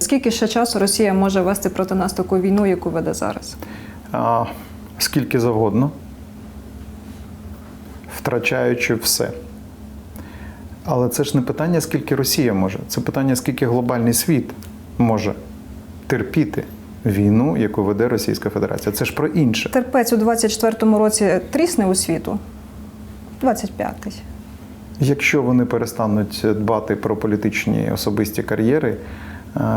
Скільки ще часу Росія може вести проти нас таку війну, яку веде зараз? А, скільки завгодно, втрачаючи все. Але це ж не питання, скільки Росія може, це питання, скільки глобальний світ може терпіти війну, яку веде Російська Федерація. Це ж про інше. Терпець у 24-му році трісне у світу. 25-й. Якщо вони перестануть дбати про політичні особисті кар'єри,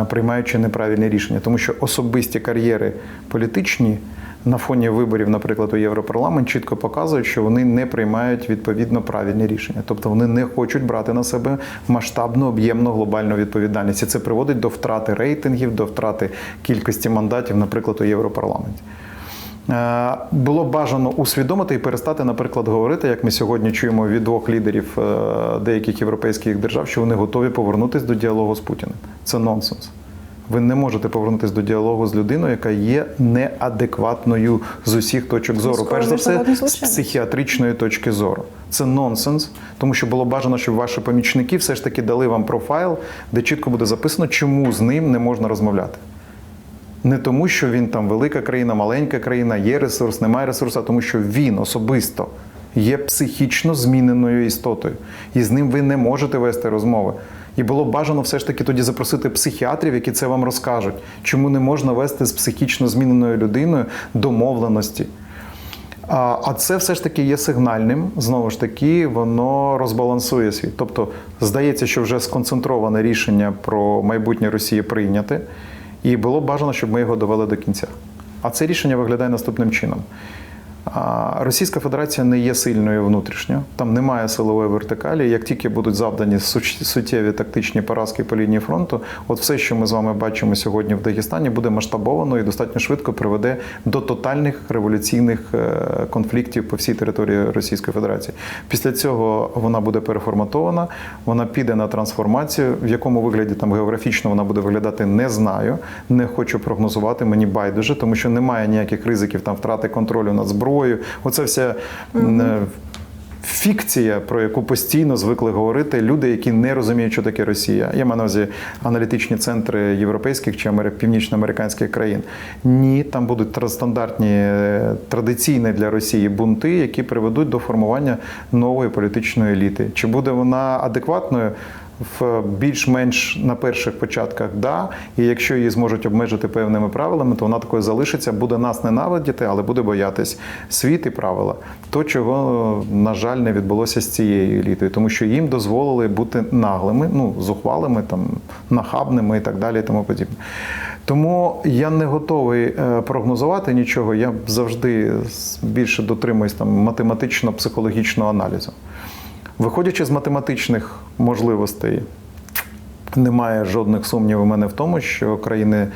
приймаючи неправильні рішення, тому що особисті кар'єри політичні на фоні виборів, наприклад, у Європарламент, чітко показують, що вони не приймають відповідно правильні рішення, тобто вони не хочуть брати на себе масштабну об'ємну глобальну відповідальність. І це приводить до втрати рейтингів, до втрати кількості мандатів, наприклад, у Європарламенті. Е, Було бажано усвідомити і перестати, наприклад, говорити, як ми сьогодні чуємо від двох лідерів е, деяких європейських держав, що вони готові повернутися до діалогу з Путіним. Це нонсенс. Ви не можете повернутися до діалогу з людиною, яка є неадекватною з усіх точок зору. Військовий Перш за все, з психіатричної точки зору. Це нонсенс, тому що було бажано, щоб ваші помічники все ж таки дали вам профайл, де чітко буде записано, чому з ним не можна розмовляти. Не тому, що він там велика країна, маленька країна, є ресурс, немає ресурсу, а тому, що він особисто є психічно зміненою істотою. І з ним ви не можете вести розмови. І було бажано все ж таки тоді запросити психіатрів, які це вам розкажуть, чому не можна вести з психічно зміненою людиною домовленості. А це все ж таки є сигнальним. Знову ж таки, воно розбалансує світ. Тобто, здається, що вже сконцентроване рішення про майбутнє Росії прийняте, і було бажано, щоб ми його довели до кінця. А це рішення виглядає наступним чином. Російська Федерація не є сильною внутрішньо, там немає силової вертикалі. Як тільки будуть завдані суттєві тактичні поразки по лінії фронту, от все, що ми з вами бачимо сьогодні в Дагестані, буде масштабовано і достатньо швидко приведе до тотальних революційних е, конфліктів по всій території Російської Федерації. Після цього вона буде переформатована, вона піде на трансформацію. В якому вигляді там географічно вона буде виглядати, не знаю. Не хочу прогнозувати, мені байдуже, тому що немає ніяких ризиків там втрати контролю над зброєю. Оце вся. е, Фікція, про яку постійно звикли говорити люди, які не розуміють, що таке Росія. Я маю на увазі аналітичні центри європейських чи амери- північноамериканських країн. Ні, там будуть стандартні е, традиційні для Росії бунти, які приведуть до формування нової політичної еліти. Чи буде вона адекватною? В більш-менш на перших початках да, і якщо її зможуть обмежити певними правилами, то вона такою залишиться, буде нас ненавидіти, але буде боятись світ і правила. То, чого, на жаль, не відбулося з цією елітою, тому що їм дозволили бути наглими, ну, зухвалими, там, нахабними і так далі, і тому подібне. Тому я не готовий е, прогнозувати нічого. Я завжди більше дотримуюсь там математично-психологічного аналізу. Виходячи з математичних можливостей, немає жодних сумнівів у мене в тому, що країни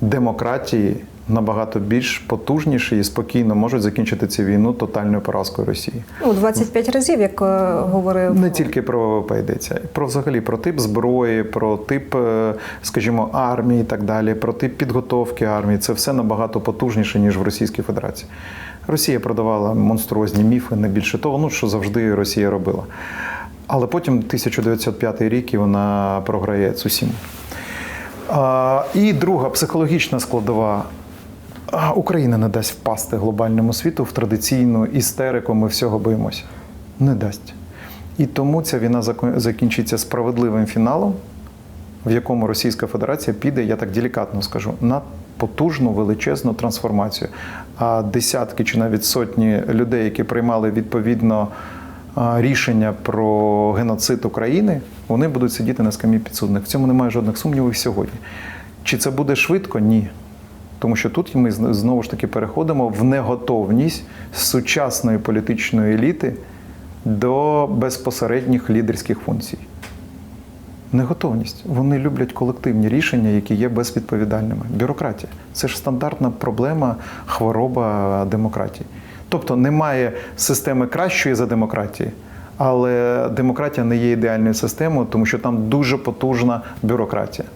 демократії набагато більш потужніші і спокійно можуть закінчити цю війну тотальною поразкою Росії. Ну, 25 разів, як е, говорив Не тільки про ВВП йдеться, про взагалі про тип зброї, про тип, е, скажімо, армії і так далі, про тип підготовки армії. Це все набагато потужніше, ніж в Російській Федерації. Росія продавала монструозні міфи, не більше того, ну що завжди Росія робила. Але потім 1905 рік і вона програє Цусіму. І друга психологічна складова. Україна не дасть впасти глобальному світу в традиційну істерику. Ми всього боїмося. Не дасть. І тому ця війна закінчиться справедливим фіналом, в якому Російська Федерація піде, я так делікатно скажу, на потужну величезну трансформацію. А десятки чи навіть сотні людей, які приймали відповідно рішення про геноцид України, вони будуть сидіти на скам'ї підсудних. В цьому немає жодних сумнівів сьогодні. Чи це буде швидко? Ні. Тому що тут ми знову ж таки переходимо в неготовність сучасної політичної еліти до безпосередніх лідерських функцій. Неготовність. Вони люблять колективні рішення, які є безвідповідальними. Бюрократія це ж стандартна проблема, хвороба демократії. Тобто немає системи кращої за демократії, але демократія не є ідеальною системою, тому що там дуже потужна бюрократія,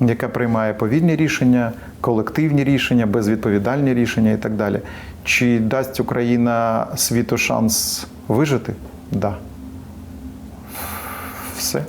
яка приймає повільні рішення, колективні рішення, безвідповідальні рішення і так далі. Чи дасть Україна світу шанс вижити? Так. Да. Все.